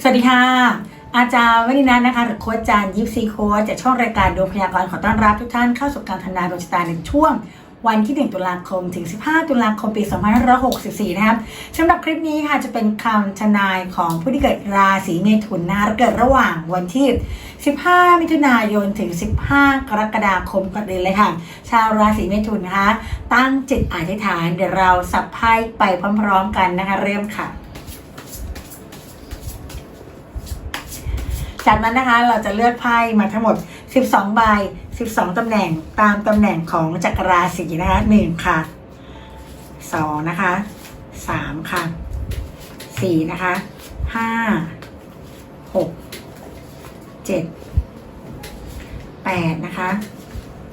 สวัสดีค่ะ อาจารย์วนินันท์นะคะ หรือโค้ชจารย์ยิปซีโค้ชจากช่องรายการดวงพยากรณ์ขอต้อนรับทุกท่านเข้าสู่การทำนายดวงชะตาในช่วงวันที่ 1 ตุลาคม ถึง 15 ตุลาคม ปี 2564 นะครับสำหรับคลิปนี้ค่ะ จะเป็นคำทนายของผู้ที่เกิดราศีเมถุนนะเกิดระหว่างวันที่ 15 มิถุนายน ถึง 15 กรกฎาคมก่อนเลยเลยค่ะ ชาวราศีเมถุนนะคะ ตั้งจิตอธิษฐาน เดี๋ยวเราสับไพ่ไปพร้อม ๆ กันนะคะ เริ่มค่ะ จากนั้นนะคะเราจะเลือกไพ่มาทั้งหมด 12 ใบ 12 ตำแหน่งตามตำแหน่งของจักรราศีนะคะ1ค่ะ 2 นะคะ 3 ค่ะ 4 นะคะ 5 6 7 8 นะคะ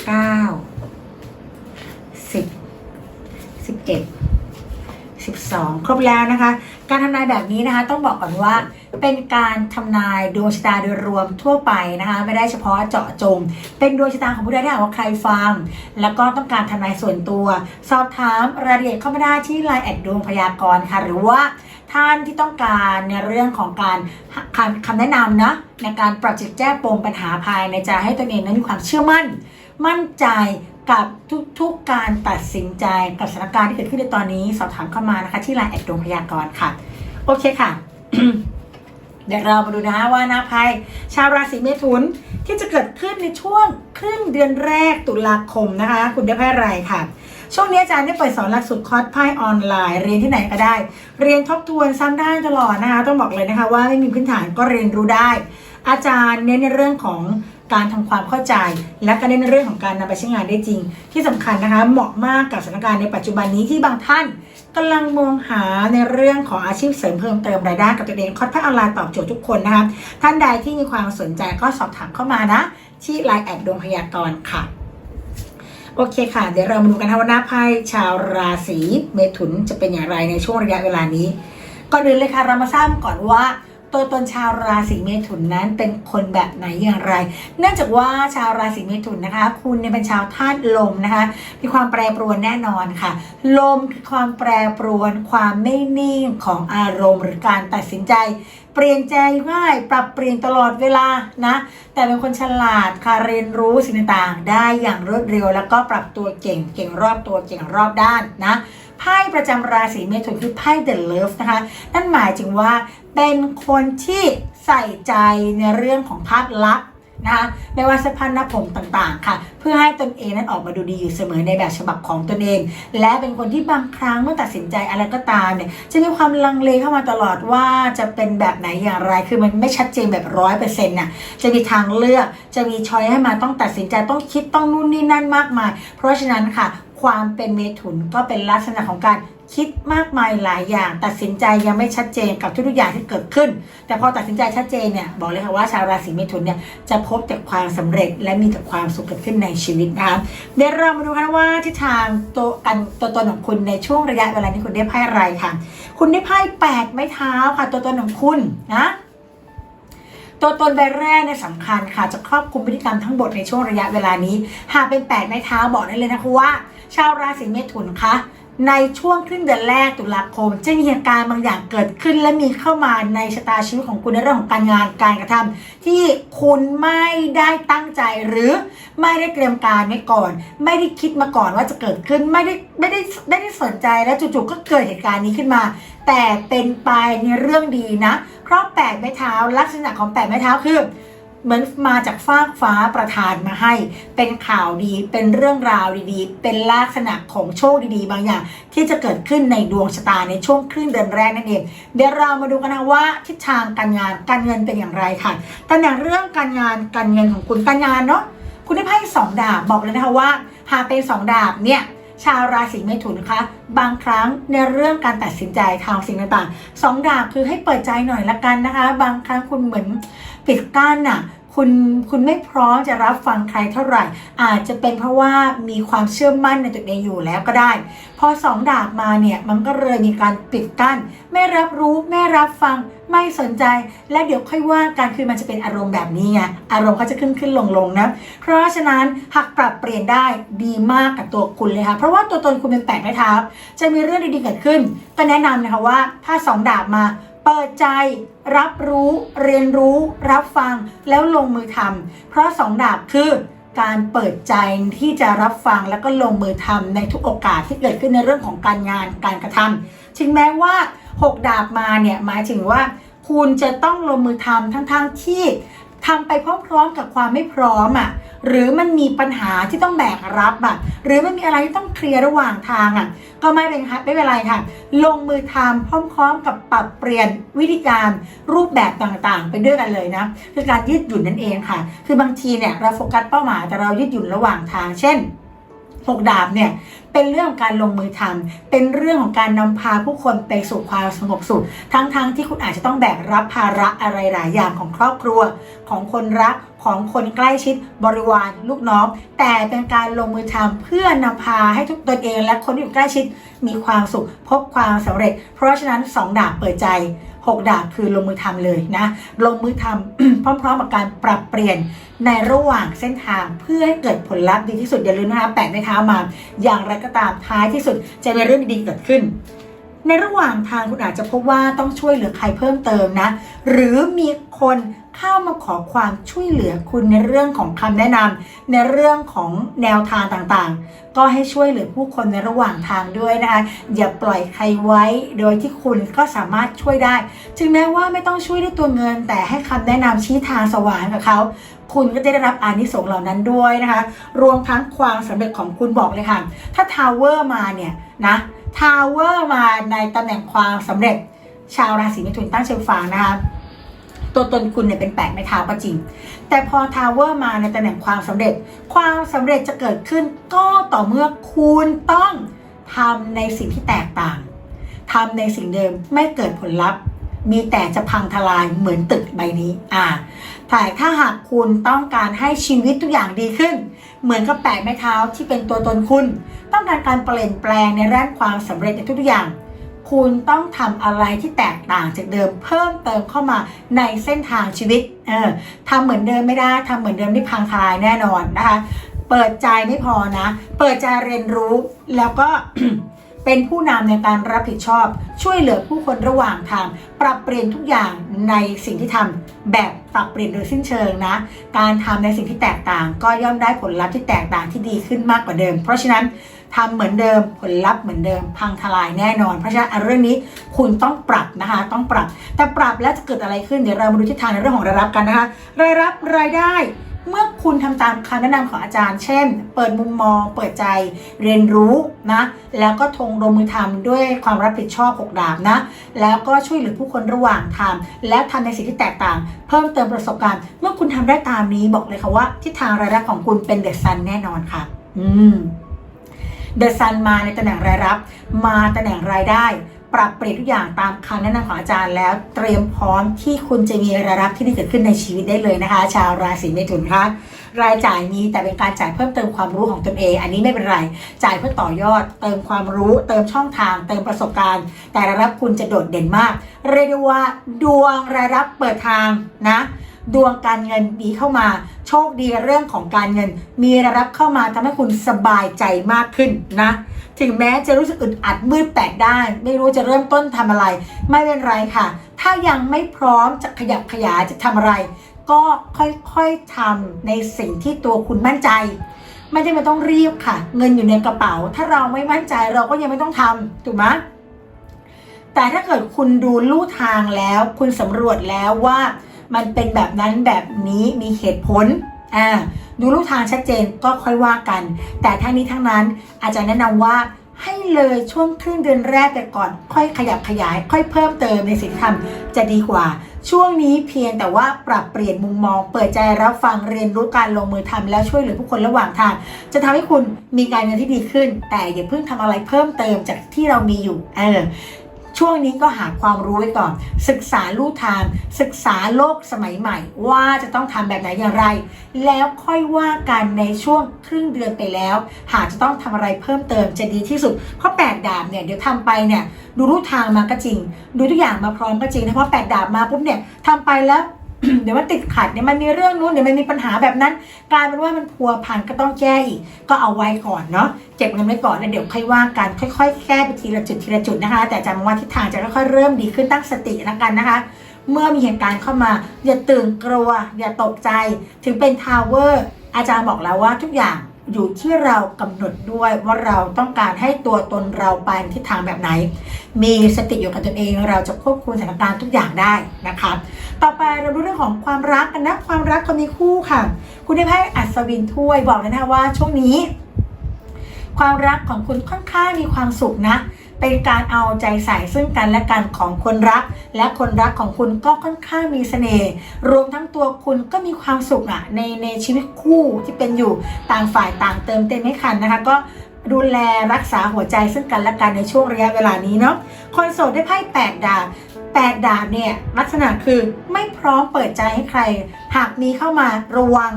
9 10 11 12 ครบแล้วนะคะ การทำนายแบบนี้นะคะ ต้องบอกก่อนว่า เป็นการทำนายดวงชะตาโดยรวมทั่วไปนะคะไม่ได้เฉพาะเจาะจง เป็นดวงชะตาของผู้ใดที่หากว่าใครฟัง แล้วก็ต้องการทำนายส่วนตัว สอบถามรายละเอียดเข้ามาได้ที่ไลน์แอดดวงพยากรณ์ค่ะ หรือว่าท่านที่ต้องการในเรื่องของการคำคำแนะนำนะในการปรับจิตแก้ปมปัญหาภายในใจให้ตนเองนั้นมีความเชื่อมั่น มั่นใจกับทุกๆการตัดสินใจกับสถานการณ์ที่เกิดขึ้นในตอนนี้ สอบถามเข้ามานะคะ ที่ไลน์แอดดวงพยากรณ์ค่ะ โอเคค่ะ เดี๋ยวเรามาดูนะว่านาไพ่ชาวราศีเมถุนที่จะเกิดขึ้นในช่วงครึ่งเดือนแรกตุลาคมนะคะ คุณได้ไพ่อะไรค่ะ ช่วงนี้อาจารย์ได้เปิดสอนหลักสูตรคอร์สไพ่ออนไลน์ เรียนที่ไหนก็ได้ เรียนทบทวนซ้ำได้ตลอดนะคะ ต้องบอกเลยนะคะว่าไม่มีพื้นฐานก็เรียนรู้ได้ อาจารย์เน้นในเรื่องของ การทำความเข้าใจ และก็เน้นในเรื่องของการนำไปใช้งานได้จริง ที่สำคัญนะคะ เหมาะมากกับสถานการณ์ในปัจจุบันนี้ที่บางท่านกำลังมองหาในเรื่องของอาชีพเสริมเพิ่มเติมรายได้กับตัวเองคอร์สไพ่ออนไลน์ตอบโจทย์ทุกคนนะคะท่านใดที่มีความสนใจก็สอบถามเข้ามานะ ที่ไลน์แอดดวงพยากรณ์ค่ะโอเคค่ะ เดี๋ยวเรามาดูกันนะว่าหน้าไพ่ชาวราศีเมถุนจะเป็นอย่างไรในช่วงระยะเวลานี้ ก่อนอื่นเลยค่ะ เรามาทราบก่อนว่า ตัวตนชาวราศีเมถุนนั้นเป็นคนแบบไหนอย่างไร เนื่องจากว่าชาวราศีเมถุนนะคะ คุณเนี่ยเป็นชาวธาตุลมนะคะ มีความแปรปรวนแน่นอนค่ะ ลมคือความแปรปรวน ความไม่นิ่งของอารมณ์หรือการตัดสินใจเปลี่ยนใจง่ายปรับเปลี่ยนตลอดเวลานะ แต่เป็นคนฉลาดค่ะเรียนรู้สิ่งต่างๆ ได้อย่างรวดเร็ว แล้วก็ปรับตัวเก่งเก่งรอบตัวเก่งรอบด้านนะไพ่ประจำราศีเมถุนคือไพ่ The Love นะคะ นั่นหมายถึงว่า เป็นคนที่ใส่ใจในเรื่องของภาพลักษณ์นะคะไม่ว่าสื้อผ้าหน้าผมต่างๆ ค่ะ เพื่อให้ตนเองนั้นออกมาดูดีอยู่เสมอในแบบฉบับของตนเอง และเป็นคนที่บางครั้งเมื่อตัดสินใจอะไรก็ตามเนี่ยจะมีความลังเลเข้ามาตลอดว่าจะเป็นแบบไหนอย่างไร คือมันไม่ชัดเจนแบบร้อยเปอร์เซ็นต์น่ะจะมีทางเลือกจะมีช้อยให้มาต้องตัดสินใจต้องคิดต้องนู่นนี่นั่นมากมาย เพราะฉะนั้นค่ะ ความเป็นเมถุนก็เป็นลักษณะของการ คิดมากมายหลายอย่าง ตัดสินใจยังไม่ชัดเจนกับทุกๆอย่างที่เกิดขึ้น แต่พอตัดสินใจชัดเจนเนี่ยบอกเลยค่ะว่าชาวราศีเมถุนเนี่ยจะพบแต่ความสำเร็จและมีแต่ความสุขเกิดขึ้นในชีวิตนะคะเดี๋ยวเรามาดูกันว่าทิศทางตัวกันตัวตนของคุณในช่วงระยะเวลานี้คุณได้ไพ่อะไรค่ะ คุณได้ไพ่แปดไม้เท้าค่ะ ตัวตนของคุณนะตัวตนใบแรกเนี่ยสำคัญค่ะจะครอบคลุมพฤติกรรมทั้งหมดในช่วงระยะเวลานี้ หากเป็นแปดไม้เท้าบอกได้เลยนะคะว่า ชาวราศีเมถุนคะ ในช่วงครึ่งเดือนแรกตุลาคม จะมีเหตุการณ์บางอย่างเกิดขึ้น และมีเข้ามาในชะตาชีวิตของคุณในเรื่องของการงานการกระทำที่คุณไม่ได้ตั้งใจหรือไม่ได้เตรียมการไว้ก่อน ไม่ได้คิดมาก่อนว่าจะเกิดขึ้นไม่ได้ไม่ได้ไม่ได้สนใจแล้วจู่ๆก็เกิดเหตุการณ์นี้ขึ้นมา แต่เป็นไปในเรื่องดีนะ เพราะแปดไม้เท้าลักษณะของแปดไม้เท้าคือ เหมือนมาจากฟากฟ้าประทานมาให้ เป็นข่าวดี เป็นเรื่องราวดีๆ เป็นลักษณะของโชคดีๆ บางอย่าง ที่จะเกิดขึ้นในดวงชะตาในช่วงครึ่งเดือนแรกนั่นเอง เดี๋ยวเรามาดูกันนะว่าทิศทางการงานการเงินเป็นอย่างไรค่ะตำแหน่งเรื่องการงานการเงินของคุณการงานเนาะคุณได้ไพ่สองดาบบอกเลยนะคะว่า หากเป็นสองดาบเนี่ยชาวราศีเมถุนนะคะ บางครั้งในเรื่องการตัดสินใจทางสิ่งต่างๆสองดาบคือให้เปิดใจหน่อยละกันนะคะ บางครั้งคุณเหมือน ปิดกั้นน่ะคุณคุณไม่พร้อมจะรับฟังใครเท่าไหร่ อาจจะเป็นเพราะว่ามีความเชื่อมั่นในตัวเองอยู่แล้วก็ได้ พอสองดาบมาเนี่ยมันก็เลยมีการปิดกั้น ไม่รับรู้ไม่รับฟังไม่สนใจ และเดี๋ยวค่อยว่ากันคือมันจะเป็นอารมณ์แบบนี้ไงอารมณ์เขาจะขึ้นขึ้นลงลงนะเพราะฉะนั้นหากปรับเปลี่ยนได้ดีมากกับตัวคุณเลยค่ะเพราะว่าตัวตนคุณเป็นแปดไม้เท้าจะมีเรื่องดีๆเกิดขึ้น ก็แนะนำนะคะว่าถ้าสองดาบมา เปิดใจ รับรู้ เรียนรู้ รับฟังแล้วลงมือทำเพราะสองดาบคือการเปิดใจที่จะรับฟังแล้วก็ลงมือทำในทุกโอกาสที่เกิดขึ้นในเรื่องของการงานการกระทำถึงแม้ว่า 6 ดาบมาเนี่ยหมายถึงว่า คุณจะต้องลงมือทำทั้งๆที่ทำไปพร้อมๆกับความไม่พร้อมอะ หรือมันมีปัญหาที่ต้องแบกรับอะหรือมันมีอะไรที่ต้องเคลียร์ระหว่างทางอะก็ไม่เป็นค่ะไม่เป็นไรค่ะ ลงมือทำพร้อมๆ กับปรับเปลี่ยนวิธีการรูปแบบต่างๆ ไปด้วยกันเลยนะคือการยืดหยุ่นนั่นเองค่ะ คือบางทีเนี่ยเราโฟกัสเป้าหมายแต่เรายืดหยุ่นระหว่างทาง เช่นหกดาบเนี่ย เป็นเรื่องของการลงมือทำเป็นเรื่องของการนำพาผู้คนไปสู่ความสงบสุข ทั้งๆทที่คุณอาจจะต้องแบกรับภาระอะไรหลายอย่างของครอบครัว ของคนรักของคนใกล้ชิดบริวารลูกน้อง แต่เป็นการลงมือทำเพื่อนำพาให้ทุกตนเอง และคนที่อยู่ใกล้ชิดมีความสุขพบความสำเร็จ เพราะฉะนั้นสองดาบเปิดใจ 6 ดาบคือลงมือทำเลยนะ ลงมือทำพร้อมๆกับการปรับเปลี่ยนในระหว่างเส้นทางเพื่อให้เกิดผลลัพธ์ดีที่สุดอย่าลืมนะคะแปะไม้เท้ามา อย่างไรก็ตามท้ายที่สุดจะมีเรื่องดีเกิดขึ้นในระหว่างทางคุณอาจจะพบว่าต้องช่วยเหลือใครเพิ่มเติมนะ หรือมีคน เข้ามาขอความช่วยเหลือคุณในเรื่องของคำแนะนำในเรื่องของแนวทางต่างๆ ก็ให้ช่วยเหลือผู้คนในระหว่างทางด้วยนะคะ อย่าปล่อยใครไว้โดยที่คุณก็สามารถช่วยได้ ถึงแม้ว่าไม่ต้องช่วยด้วยตัวเงิน แต่ให้คำแนะนำชี้ทางสว่างกับเขาคุณก็จะได้รับอานิสงส์เหล่านั้นด้วยนะคะ รวมทั้งความสำเร็จของคุณบอกเลยค่ะ ถ้าทาวเวอร์มาเนี่ยนะทาวเวอร์มาในตำแหน่งความสำเร็จ ชาวราศีมิถุนตั้งเชิงฟังนะคะ ตัวตนคุณเนี่ยเป็นแปดไม้เท้าก็จริง แต่พอทาวเวอร์มาในตำแหน่งความสำเร็จ ความสำเร็จจะเกิดขึ้นก็ต่อเมื่อคุณต้องทำในสิ่งที่แตกต่างทำในสิ่งเดิมไม่เกิดผลลัพธ์ มีแต่จะพังทลายเหมือนตึกใบนี้ อ่าแต่ถ้าหากคุณต้องการให้ชีวิตทุกอย่างดีขึ้น เหมือนกับแปดไม้เท้าที่เป็นตัวตนคุณ ต้องการการเปลี่ยนแปลงในด้านความสำเร็จในทุกๆอย่าง คุณต้องทำอะไรที่แตกต่างจากเดิมเพิ่มเติมเข้ามาในเส้นทางชีวิตเออทำเหมือนเดิมไม่ได้ทำเหมือนเดิมที่พังทลายแน่นอนนะคะ เปิดใจไม่พอนะ เปิดใจเรียนรู้แล้วก็เป็นผู้นำในการรับผิดชอบ ช่วยเหลือผู้คนระหว่างทาง ปรับเปลี่ยนทุกอย่างในสิ่งที่ทำแบบปรับเปลี่ยนโดยสิ้นเชิงนะ การทำในสิ่งที่แตกต่าง ก็ย่อมได้ผลลัพธ์ที่แตกต่างที่ดีขึ้นมากกว่าเดิม เพราะฉะนั้น ทำเหมือนเดิมผลลัพธ์เหมือนเดิม พังทลายแน่นอน เพราะฉะนั้นเรื่องนี้คุณต้องปรับนะคะ ต้องปรับ แต่ปรับแล้วจะเกิดอะไรขึ้นเดี๋ยวเรามาดูทิศทางในเรื่องของรายรับกันนะคะ รายรับรายได้เมื่อคุณทำตามคำแนะนำของอาจารย์ เช่น เปิดมุมมอง เปิดใจ เรียนรู้นะ แล้วก็ทงลงมือทำด้วยความรับผิดชอบหกดาบนะ แล้วก็ช่วยเหลือผู้คนระหว่างทาง และทำในสิ่งที่แตกต่าง เพิ่มเติมประสบการณ์ เมื่อคุณทำได้ตามนี้บอกเลยค่ะว่าทิศทางรายรับของคุณเป็นเดอะซันแน่นอนค่ะ อืม เดอะซันมาในตำแหน่งรายรับ มาตำแหน่งรายได้ ปรับเปลี่ยนทุกอย่างตามคำแนะนำของอาจารย์แล้ว เตรียมพร้อมที่คุณจะมีรายรับที่ไดีเกิดขึ้นในชีวิตได้เลยนะคะ ชาวราศีเมถุนคะรายจ่ายมีแต่เป็นการจ่ายเพิ่มเติมความรู้ของตนเอง อันนี้ไม่เป็นไร จ่ายเพื่อต่อยอด เติมความรู้ เติมช่องทาง เติมประสบการณ์ แต่รายรับคุณจะโดดเด่นมาก เรียกได้ว่าดวงรายรับเปิดทางนะ ดวงการเงินดีเข้ามา โชคดีเรื่องของการเงิน มีรายรับเข้ามาทำให้คุณสบายใจมากขึ้นนะ ถึงแม้จะรู้สึกอึดอัดมืดแปดด้าน ไม่รู้จะเริ่มต้นทำอะไร ไม่เป็นไรค่ะ ถ้ายังไม่พร้อมจะขยับขยายจะทำอะไร ก็ค่อยๆทำในสิ่งที่ตัวคุณมั่นใจ ไม่จำเป็นต้องรีบค่ะ เงินอยู่ในกระเป๋า ถ้าเราไม่มั่นใจเราก็ยังไม่ต้องทำถูกไหมแต่ถ้าเกิดคุณดูลู่ทางแล้ว คุณสำรวจแล้วว่า มันเป็นแบบนั้นแบบนี้มีเหตุผลอ่าดูลู่ทางชัดเจนก็ค่อยว่ากัน แต่ทั้งนี้ทั้งนั้นอาจารย์แนะนำว่าให้เลยช่วงครึ่งเดือนแรกไปก่อน ค่อยขยับขยาย ค่อยเพิ่มเติมในสิ่งที่ทำจะดีกว่า ช่วงนี้เพียงแต่ว่าปรับเปลี่ยนมุมมอง เปิดใจรับฟังเรียนรู้การลงมือทำแล้วช่วยเหลือผู้คนระหว่างทาง จะทำให้คุณมีการเงินที่ดีขึ้น แต่อย่าเพิ่งทำอะไรเพิ่มเติมจากที่เรามีอยู่เออ ช่วงนี้ก็หาความรู้ไว้ก่อน ศึกษาลู่ทางศึกษาโลกสมัยใหม่ ว่าจะต้องทำแบบไหนอย่างไร แล้วค่อยว่ากันในช่วงครึ่งเดือนไปแล้ว หากจะต้องทำอะไรเพิ่มเติมจะดีที่สุด เพราะแปดดาบเนี่ยเดี๋ยวทำไปเนี่ยดูรูทางมาก็จริง ดูทุกอย่างมาพร้อมก็จริงนะเพราะแปดดาบมาปุ๊บเนี่ยทำไปแล้ว เดี๋ยวมันติดขัดเดี๋ยวมันมีเรื่องนู้นเดี๋ยวมันมีปัญหาแบบนั้น กลายเป็นว่ามันพัวพันก็ต้องแก้อีก ก็เอาไว้ก่อนเนาะเจ็บเงินไว้ก่อนแล้วเดี๋ยวค่อยว่ากันค่อย ๆ แก้ไปทีละจุดทีละจุดนะคะ แต่จำว่าทิศทางจะค่อยๆเริ่มดีขึ้นตั้งสติแล้วกันนะคะ เมื่อมีเหตุการณ์เข้ามา อย่าตื่นกลัว อย่าตกใจ ถึงเป็นทาวเวอร์อาจารย์บอกแล้วว่าทุกอย่าง อยู่ที่เรากำหนดด้วยว่าเราต้องการให้ตัวตนเราไปในทิศทางแบบไหน มีสติอยู่กับตนเอง เราจะควบคุมสถานการณ์ทุกอย่างได้นะคะ ต่อไปเราดูเรื่องของความรักกันนะความรักคนมีคู่ค่ะ คุณได้ไพ่อัศวินถ้วยบอกเลยนะคะว่าช่วงนี้ ความรักของคุณค่อนข้างมีความสุขนะ เป็นการเอาใจใส่ซึ่งกันและกันของคนรัก และคนรักของคุณก็ค่อนข้างมีเสน่ห์รวมทั้งตัวคุณก็มีความสุขอะในในชีวิตคู่ที่เป็นอยู่ต่างฝ่ายต่างเติมเต็มให้กันนะคะก็ดูแลรักษาหัวใจซึ่งกันและกันในช่วงระยะเวลานี้เนาะคนโสดได้ไพ่แปดดาบแปดดาบเนี่ยลักษณะคือไม่พร้อมเปิดใจให้ใคร หากมีเข้ามาระวัง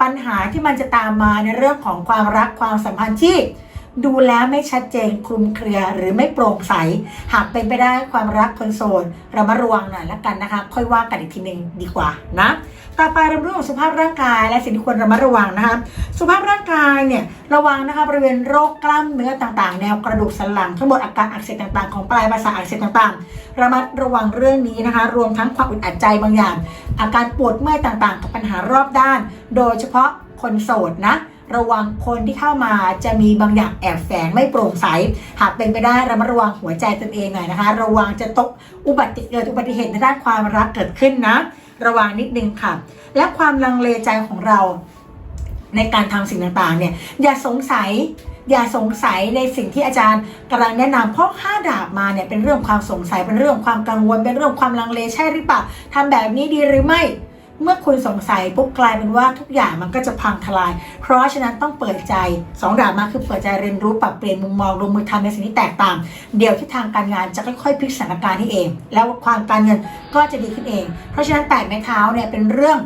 ปัญหาที่มันจะตามมาในเรื่องของความรักความสัมพันธ์ที่ ดูแล้วไม่ชัดเจนคลุมเครือหรือไม่โปร่งใส หากเป็นไปได้ความรักคนโสดเรามาระวังหน่อยละกันนะคะ ค่อยว่ากันอีกทีหนึ่งดีกว่านะต่อไปเราเรื่องของสุขภาพร่างกายและสิ่งที่ควรระมัดระวังนะคะสุขภาพร่างกายเนี่ยระวังนะคะบริเวณโรคกล้ามเนื้อต่างๆ แนวกระดูกสันหลังทั้งหมดอาการอักเสบต่างๆของปลายประสาทอักเสบต่างๆ ระมัดระวังเรื่องนี้นะคะ รวมทั้งความอึดอัดใจบางอย่าง อาการปวดเมื่อยต่างๆ กับปัญหารอบด้าน โดยเฉพาะคนโสดนะ ระวังคนที่เข้ามาจะมีบางอย่างแอบแฝงไม่โปร่งใส หากเป็นไปได้ระมัดระวังหัวใจตนเองหน่อยนะคะ ระวังจะตกอุบัติเกิดอุบัติเหตุในด้านความรักเกิดขึ้นนะ ระวังนิดนึงค่ะ และความลังเลใจของเราในการทำสิ่งต่างๆ เนี่ย อย่าสงสัยอย่าสงสัยในสิ่งที่อาจารย์กำลังแนะนำเพราะห้าดาบมาเนี่ยเป็นเรื่องความสงสัยเป็นเรื่องความกังวลเป็นเรื่องความลังเลใช่หรือเปล่าทำแบบนี้ดีหรือไม่ เมื่อคุณสงสัยปุ๊บกลายเป็นว่าทุกอย่างมันก็จะพังทลาย เพราะฉะนั้นต้องเปิดใจสองดาบมาคือเปิดใจเรียนรู้ปรับเปลี่ยนมุมมองลงมือทำในสิ่งที่แตกต่าง เดี๋ยวที่ทางการงานจะค่อยๆพลิกสถานการณ์ที่เอง แล้วความการเงินก็จะดีขึ้นเอง เพราะฉะนั้นแปดไม้เท้าเนี่ยเป็นเรื่อง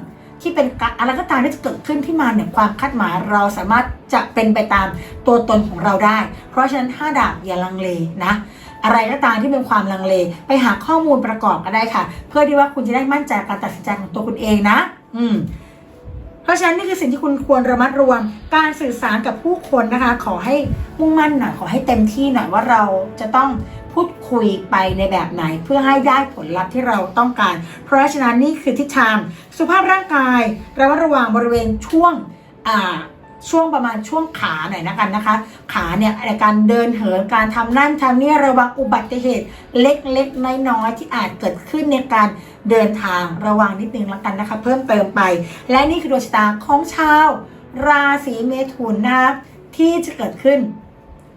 ที่เป็นอะไรก็ตามที่จะเกิดขึ้นที่มาเนี่ยความคาดหมายเราสามารถจะเป็นไปตามตัวตนของเราได้ เพราะฉะนั้นห้าดาบอย่าลังเลนะอะไรก็ตามที่เป็นความลังเล ไปหาข้อมูลประกอบก็ได้ค่ะ เพื่อที่ว่าคุณจะได้มั่นใจการตัดสินใจของตัวคุณเองนะ อืม เพราะฉะนั้นนี่คือสิ่งที่คุณควรระมัดระวังการสื่อสารกับผู้คนนะคะ ขอให้มุ่งมั่นหน่อยขอให้เต็มที่หน่อยว่าเราจะต้องพูดคุยไปในแบบไหนเพื่อให้ได้ผลลัพธ์ที่เราต้องการ เพราะฉะนั้นนี่คือทิศทางสุขภาพร่างกายระมัดระวังบริเวณช่วงอ่า ช่วงประมาณช่วงขาหน่อยนะกันนะคะ ขาเนี่ยในการเดินเหินการทำนั่นทำนี่ระวังอุบัติเหตุเล็กๆน้อยๆที่อาจเกิดขึ้นในการเดินทางระวังนิดนึงแล้วกันนะคะ เพิ่มเติมไป และนี่คือดวงชะตาของชาว ราศีเมถุนนะคะที่จะเกิดขึ้น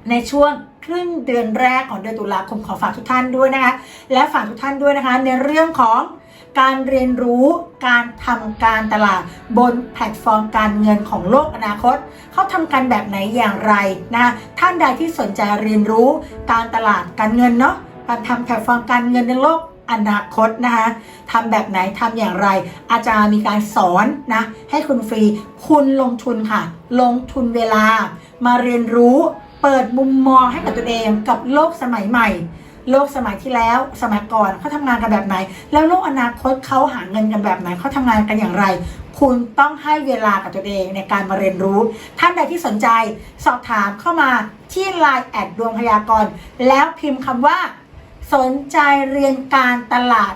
ในช่วงครึ่งเดือนแรกของเดือนตุลาคมขอฝากทุกท่านด้วยนะคะ และฝากทุกท่านด้วยนะคะ ในเรื่องของ การเรียนรู้การทำการตลาดบนแพลตฟอร์มการเงินของโลกอนาคต เขาทำกันแบบไหนอย่างไรนะท่านใดที่สนใจเรียนรู้การตลาดการเงินเนาะการทำแพลตฟอร์มการเงินในโลกอนาคตนะคะทำแบบไหนทำอย่างไร อาจารย์มีการสอนนะให้คุณฟรี คุณลงทุนค่ะ ลงทุนเวลา มาเรียนรู้ เปิดมุมมองให้กับตัวเองกับโลกสมัยใหม่ โลกสมัยที่แล้ว สมัยก่อนเขาทำงานกันแบบไหน แล้วโลกอนาคตเขาหาเงินกันแบบไหนเขาทำงานกันอย่างไร คุณต้องให้เวลากับตัวเองในการมาเรียนรู้ ท่านใดที่สนใจสอบถามเข้ามาที่ Line แอดดวงพยากรณ์แล้วพิมพ์คำว่า สนใจเรียนการตลาด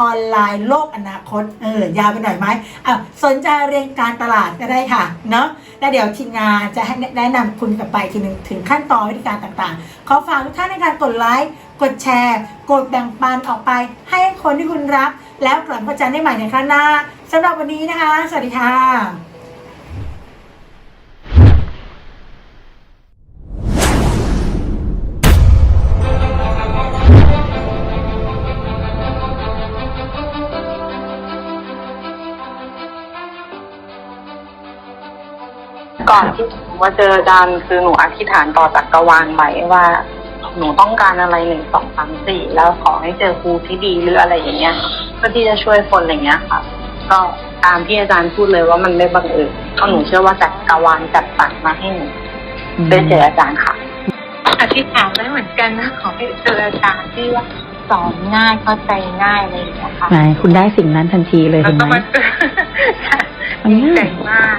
ออนไลน์โลกอนาคต เออยาวไปหน่อยไหมอะสนใจเรียนการตลาดก็ได้ค่ะ เนาะแล้วเดี๋ยวทีมงานจะให้แนะนำคุณกลับไปทีหนึ่งถึงขั้นตอนวิธีการต่างๆ ขอฝากทุกท่านในการกดไลค์ กดแชร์ กดแบ่งปันออกไป ให้คนที่คุณรัก แล้วกลับมาเจอกันได้ใหม่ในครั้งหน้าสำหรับวันนี้นะคะ สวัสดีค่ะก่อนที่หนูมาเจออาจารย์คือหนูอธิษฐานต่อจักรวาลไว้ว่า หนูต้องการอะไรหนึ่งสองสามสี่แล้วขอให้เจอครูที่ดีหรืออะไรอย่างเงี้ยเพื่อที่จะช่วยคนอะไรเงี้ยค่ะ ก็ตามที่อาจารย์พูดเลยว่ามันไม่บังเอิญเพราะหนูเชื่อว่าจักรวาลจัดสรรมาให้หนูได้เจออาจารย์ค่ะอธิษฐานไว้เหมือนกันนะขอให้เจออาจารย์ที่ว่าสอนง่ายเข้าใจง่ายอะไรอย่างเงี้ยค่ะไหนคุณได้สิ่งนั้นทันทีเลยแล้เห็วนก็ไหมมาเจอมันดีง่ายใจมาก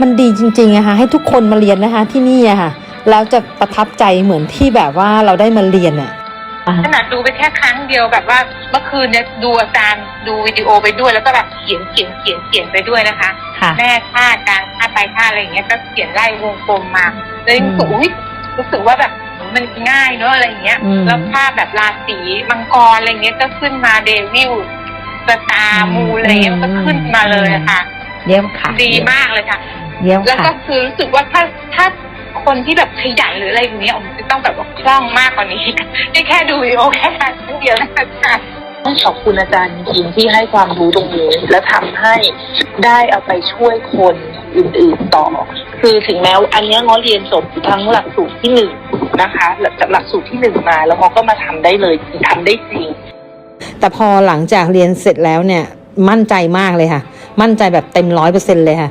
มันดีจริงๆอะค่ะให้ทุกคนมาเรียนนะคะที่นี่อะค่ะแล้วจะประทับใจเหมือนที่แบบว่าเราได้มาเรียนอะขนาดดูไปแค่ครั้งเดียวแบบว่าเมื่อคืนเนี่ยดูอาจารย์ดูวิดีโอไปด้วย แล้วก็แบบเขียนเขียนเขียนเขียนไปด้วยนะคะค่ะแม่ท่าอาจารย์ท่าไปท่าอะไรอย่างเงี้ยก็เขียนไล่วงกลมมาเลยรู้สึกอุ้ยรู้สึกว่าแบบมันง่ายเนอะอะไรอย่างเงี้ยอืมแล้วภาพแบบราศีมังกรอะไรเงี้ยก็ขึ้นมาเดวิลสตาร์มูอะไรเงี้ยมันก็ขึ้นมาเลยอะค่ะเยี่ยมค่ะดีมากเลยค่ะ เยี่ยมแล้วค่ะ ก็คือรู้สึกว่าถ้าถ้าคนที่แบบขยันหรืออะไรอย่างเงี้ยผมจะต้องแบบว่าคล่องมากกว่านี้นี่แค่ดูวิดีโอแค่ครั้งเดียวนะคะ ต้องขอบคุณอาจารย์จริงๆที่ให้ความรู้ตรงนี้ และทำให้ได้เอาไปช่วยคนอื่นๆต่อ คือถึงแม้ว่าอันเนี้ยง้อเรียนจบทั้งหลักสูตรที่หนึ่งนะคะหลักจากหลักสูตรที่หนึ่งมา แล้วง้อก็มาทำได้เลยทำได้จริง แต่พอหลังจากเรียนเสร็จแล้วเนี่ยมั่นใจมากเลยค่ะ มั่นใจแบบเต็มร้อยเปอร์เซ็นเลยค่ะ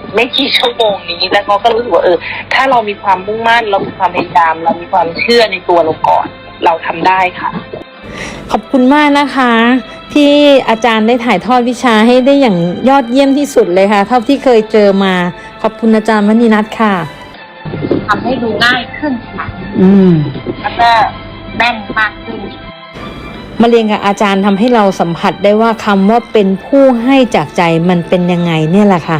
ไม่กี่ชั่วโมงนี้ แล้วง้อก็รู้สึกว่าเออ ถ้าเรามีความมุ่งมั่น เรามีความพยายาม เรามีความเชื่อในตัวเราก่อน เราทำได้ค่ะ ขอบคุณมากนะคะ ที่อาจารย์ได้ถ่ายทอดวิชาให้ได้อย่างยอดเยี่ยมที่สุดเลยค่ะ เท่าที่เคยเจอมา ขอบคุณอาจารย์วณินัทค่ะทำให้ดูง่ายขึ้นค่ะ อืมแล้วก็แม่นมากขึ้นมาเรียนกับอาจารย์ทำให้เราสัมผัสได้ว่าคำว่าเป็นผู้ให้จากใจมันเป็นยังไงเนี่ยแหละค่ะ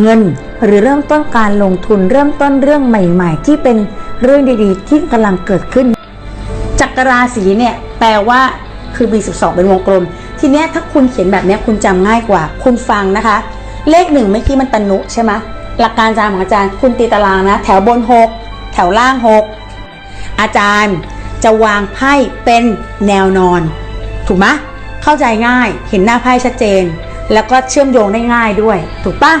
เงินหรือเริ่มต้นการลงทุนเริ่มต้นเรื่องใหม่ ๆ ที่เป็นเรื่องดีๆ ที่กำลังเกิดขึ้น จักรราศีเนี่ยแปลว่าคือ B12 เป็นวงกลม ทีเนี้ยถ้าคุณเขียนแบบนี้คุณจำง่ายกว่า คุณฟังนะคะ เลขหนึ่งเมื่อกี้มันตนุใช่ไหมหลักการอาจารย์ของอาจารย์คุณตีตารางนะ แถวบน 6 แถวล่าง 6 อาจารย์จะวางไพ่เป็นแนวนอน ถูกไหมเข้าใจง่าย เห็นหน้าไพ่ชัดเจน แล้วก็เชื่อมโยงได้ง่ายด้วย ถูกปะ